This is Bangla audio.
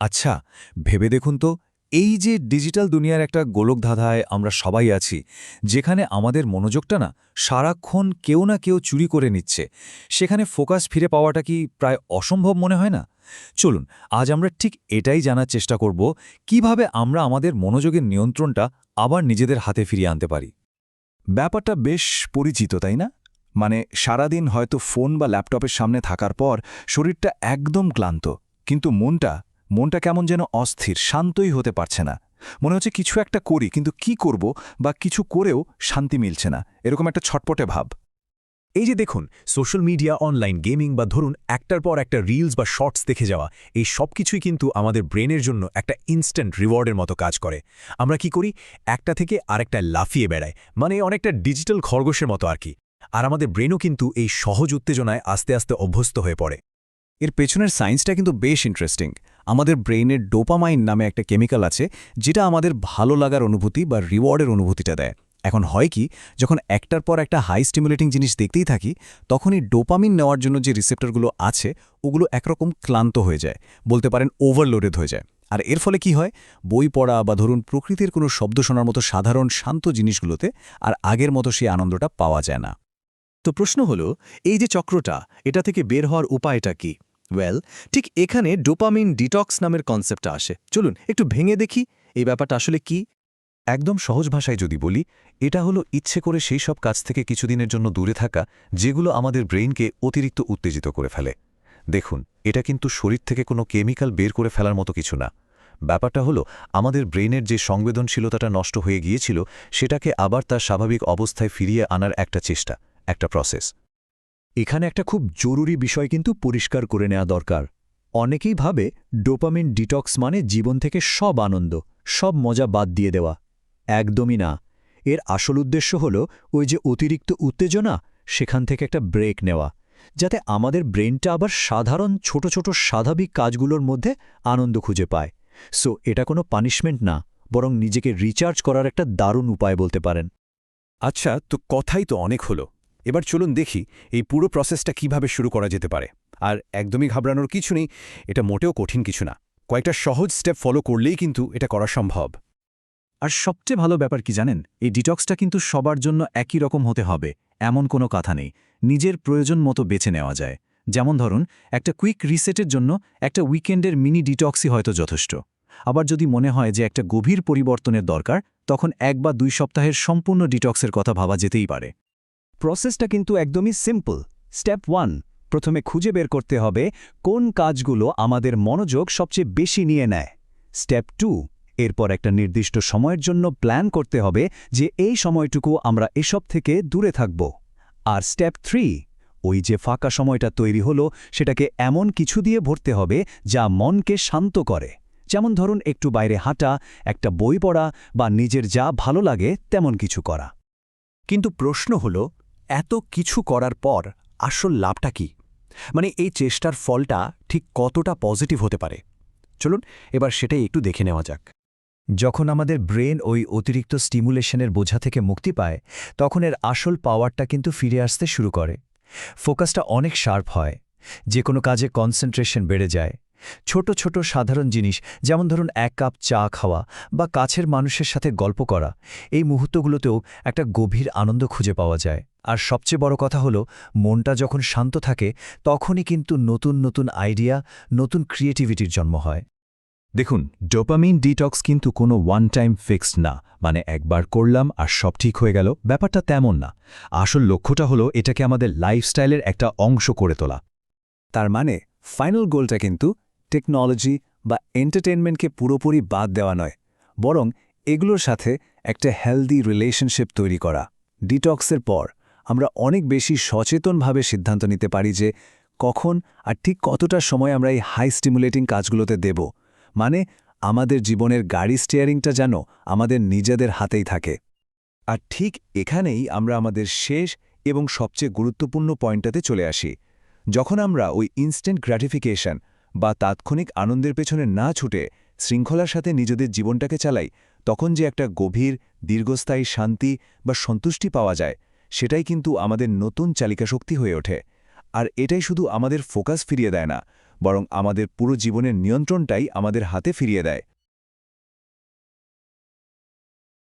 আচ্ছা ভেবে দেখুন তো, এই যে ডিজিটাল দুনিয়ার একটা গোলকধাঁধায় আমরা সবাই আছি, যেখানে আমাদের মনোযোগটা না সারাক্ষণ কেউ না কেউ চুরি করে নিচ্ছে, সেখানে ফোকাস ফিরে পাওয়াটা কি প্রায় অসম্ভব মনে হয় না? চলুন, আজ আমরা ঠিক এটাই জানার চেষ্টা করব, কীভাবে আমরা আমাদের মনোযোগের নিয়ন্ত্রণটা আবার নিজেদের হাতে ফিরিয়ে আনতে পারি। ব্যাপারটা বেশ পরিচিত, তাই না? মানে সারাদিন হয়তো ফোন বা ল্যাপটপের সামনে থাকার পর শরীরটা একদম ক্লান্ত, কিন্তু মনটা মনটা কেমন যেন অস্থির, শান্তই হতে পারছে না। মনে হচ্ছে কিছু একটা করি, কিন্তু কি করব বা কিছু করেও শান্তি মিলছে না। এরকম একটা ছটপটে ভাব। এই যে দেখুন, সোশ্যাল মিডিয়া, অনলাইন গেমিং বা ধরুন একটার পর একটা রিলস বা শর্টস দেখে যাওয়া, এই সব কিছুই কিন্তু আমাদের ব্রেনের জন্য একটা ইনস্ট্যান্ট রিওয়ার্ডের মতো কাজ করে। আমরা কি করি? একটা থেকে আরেকটা লাফিয়ে বেড়ায় মানে অনেকটা ডিজিটাল খরগোশের মতো আর কি। আর আমাদের ব্রেনও কিন্তু এই সহজ উত্তেজনায় আস্তে আস্তে অভ্যস্ত হয়ে পড়ে। এর পেছনের সায়েন্সটা কিন্তু বেশ ইন্টারেস্টিং আমাদের ব্রেইনের ডোপামাইন নামে একটা কেমিক্যাল আছে, যেটা আমাদের ভালো লাগার অনুভূতি বা রিওয়ার্ডের অনুভূতিটা দেয়। এখন হয় কি, যখন একটার পর একটা হাই স্টিমুলেটিং জিনিস দেখতেই থাকি, তখনই ডোপামিন নেওয়ার জন্য যে রিসেপ্টরগুলো আছে, ওগুলো একরকম ক্লান্ত হয়ে যায়, বলতে পারেন ওভারলোডেড হয়ে যায়। আর এর ফলে কি হয়, বই পড়া বা ধরুন প্রকৃতির কোনো শব্দ শোনার মতো সাধারণ শান্ত জিনিসগুলোতে আর আগের মতো সেই আনন্দটা পাওয়া যায় না। তো প্রশ্ন হলো, এই যে চক্রটা, এটা থেকে বের হওয়ার উপায়টা কি? ওয়েল ঠিক এখানে ডোপামিন ডিটক্স নামের কনসেপ্টটা আসে। চলুন, একটু ভেঙে দেখি এই ব্যাপারটা আসলে কি। একদম সহজ ভাষায় যদি বলি, এটা হলো ইচ্ছে করে সেই সব কাজ থেকে কিছুদিনের জন্য দূরে থাকা, যেগুলো আমাদের ব্রেইনকে অতিরিক্ত উত্তেজিত করে ফেলে। দেখুন, এটা কিন্তু শরীর থেকে কোনো কেমিক্যাল বের করে ফেলার মতো কিছু না। ব্যাপারটা হলো, আমাদের ব্রেইনের যে সংবেদনশীলতাটা নষ্ট হয়ে গিয়েছিল, সেটাকে আবার তার স্বাভাবিক অবস্থায় ফিরিয়ে আনার একটা চেষ্টা, একটা প্রসেস এখানে একটা খুব জরুরি বিষয় কিন্তু পরিষ্কার করে নেওয়া দরকার। অনেকেই ভাবে ডোপামিন ডিটক্স মানে জীবন থেকে সব আনন্দ, সব মজা বাদ দিয়ে দেওয়া। একদমই না। এর আসল উদ্দেশ্য হল ওই যে অতিরিক্ত উত্তেজনা, সেখান থেকে একটা ব্রেক নেওয়া, যাতে আমাদের ব্রেনটা আবার সাধারণ ছোট ছোট স্বাভাবিক কাজগুলোর মধ্যে আনন্দ খুঁজে পায়। সো, এটা কোনো পানিশমেন্ট না, বরং নিজেকে রিচার্জ করার একটা দারুণ উপায় বলতে পারেন। আচ্ছা তো কথাই তো অনেক হলো। এবার চলুন দেখি এই পুরো প্রসেসটা কীভাবে শুরু করা যেতে পারে। আর একদমই ঘাবড়ানোর কিছু নেই, এটা মোটেও কঠিন কিছু না। কয়েকটা সহজ স্টেপ ফলো করলেই কিন্তু এটা করা সম্ভব। আর সবচেয়ে ভালো ব্যাপার কি জানেন, এই ডিটক্সটা কিন্তু সবার জন্য একই রকম হতে হবে, এমন কোনো কথা নেই। নিজের প্রয়োজন মতো বেছে নেওয়া যায়। যেমন ধরুন, একটা কুইক রিসেটের জন্য একটা উইকেন্ডের মিনি ডিটক্সই হয়তো যথেষ্ট। আবার যদি মনে হয় যে একটা গভীর পরিবর্তনের দরকার, তখন এক বা দুই সপ্তাহের সম্পূর্ণ ডিটক্সের কথা ভাবা যেতেই পারে। প্রসেসটা কিন্তু একদমই সিম্পল স্টেপ ওয়ান প্রথমে খুঁজে বের করতে হবে কোন কাজগুলো আমাদের মনোযোগ সবচেয়ে বেশি নিয়ে নেয়। স্টেপ টু এরপর একটা নির্দিষ্ট সময়ের জন্য প্ল্যান করতে হবে যে এই সময়টুকু আমরা এসব থেকে দূরে থাকব। আর স্টেপ থ্রি ওই যে ফাঁকা সময়টা তৈরি হলো, সেটাকে এমন কিছু দিয়ে ভরতে হবে যা মনকে শান্ত করে। যেমন ধরুন, একটু বাইরে হাঁটা, একটা বই পড়া বা নিজের যা ভালো লাগে তেমন কিছু করা। কিন্তু প্রশ্ন হল এত কিছু করার পর আসল লাভটা কি? মানে এই চেষ্টার ফলটা ঠিক কতটা পজিটিভ হতে পারে? চলুন, এবার সেটাই একটু দেখে নেওয়া যাক। যখন আমাদের ব্রেন ওই অতিরিক্ত স্টিমুলেশনের বোঝা থেকে মুক্তি পায়, তখন এর আসল পাওয়ারটা কিন্তু ফিরে আসতে শুরু করে। ফোকাসটা অনেক শার্প হয়। যে কোনো কাজে কনসেন্ট্রেশন বেড়ে যায়। ছোট ছোট সাধারণ জিনিস, যেমন ধরুন এক কাপ চা খাওয়া বা কাছের মানুষের সাথে গল্প করা, এই মুহূর্তগুলোতেও একটা গভীর আনন্দ খুঁজে পাওয়া যায়। আর সবচেয়ে বড় কথা হলো, মনটা যখন শান্ত থাকে, তখনই কিন্তু নতুন নতুন আইডিয়া, নতুন ক্রিয়েটিভিটির জন্ম হয়। দেখুন, ডোপামিন ডিটক্স কিন্তু কোনো ওয়ান টাইম ফিক্সড না মানে একবার করলাম আর সব ঠিক হয়ে গেল, ব্যাপারটা তেমন না। আসল লক্ষ্যটা হলো এটাকে আমাদের লাইফস্টাইলের একটা অংশ করে তোলা। তার মানে ফাইনাল গোলটা কিন্তু টেকনোলজি বা এন্টারটেনমেন্টকে পুরোপুরি বাদ দেওয়া নয়, বরং এগুলোর সাথে একটা হেলদি রিলেশনশিপ তৈরি করা। ডিটক্সের পর আমরা অনেক বেশি সচেতনভাবে সিদ্ধান্ত নিতে পারি যে কখন আর ঠিক কতটা সময় আমরা এই হাই স্টিমুলেটিং কাজগুলোতে দেব। মানে আমাদের জীবনের গাড়ি স্টিয়ারিংটা যেন আমাদের নিজেদের হাতেই থাকে। আর ঠিক এখানেই আমরা আমাদের শেষ এবং সবচেয়ে গুরুত্বপূর্ণ পয়েন্টটাতে চলে আসি। যখন আমরা ওই ইনস্ট্যান্ট গ্র্যাটিফিকেশন বা তাৎক্ষণিক আনন্দের পেছনে না ছুটে শৃঙ্খলার সাথে নিজেদের জীবনটাকে চালাই, তখন যে একটা গভীর, দীর্ঘস্থায়ী শান্তি বা সন্তুষ্টি পাওয়া যায়, সেটাই কিন্তু আমাদের নতুন চালিকা শক্তি হয়ে ওঠে। আর এটাই শুধু আমাদের ফোকাস ফিরিয়ে দেয় না, বরং আমাদের পুরো জীবনের নিয়ন্ত্রণটাই আমাদের হাতে ফিরিয়ে দেয়।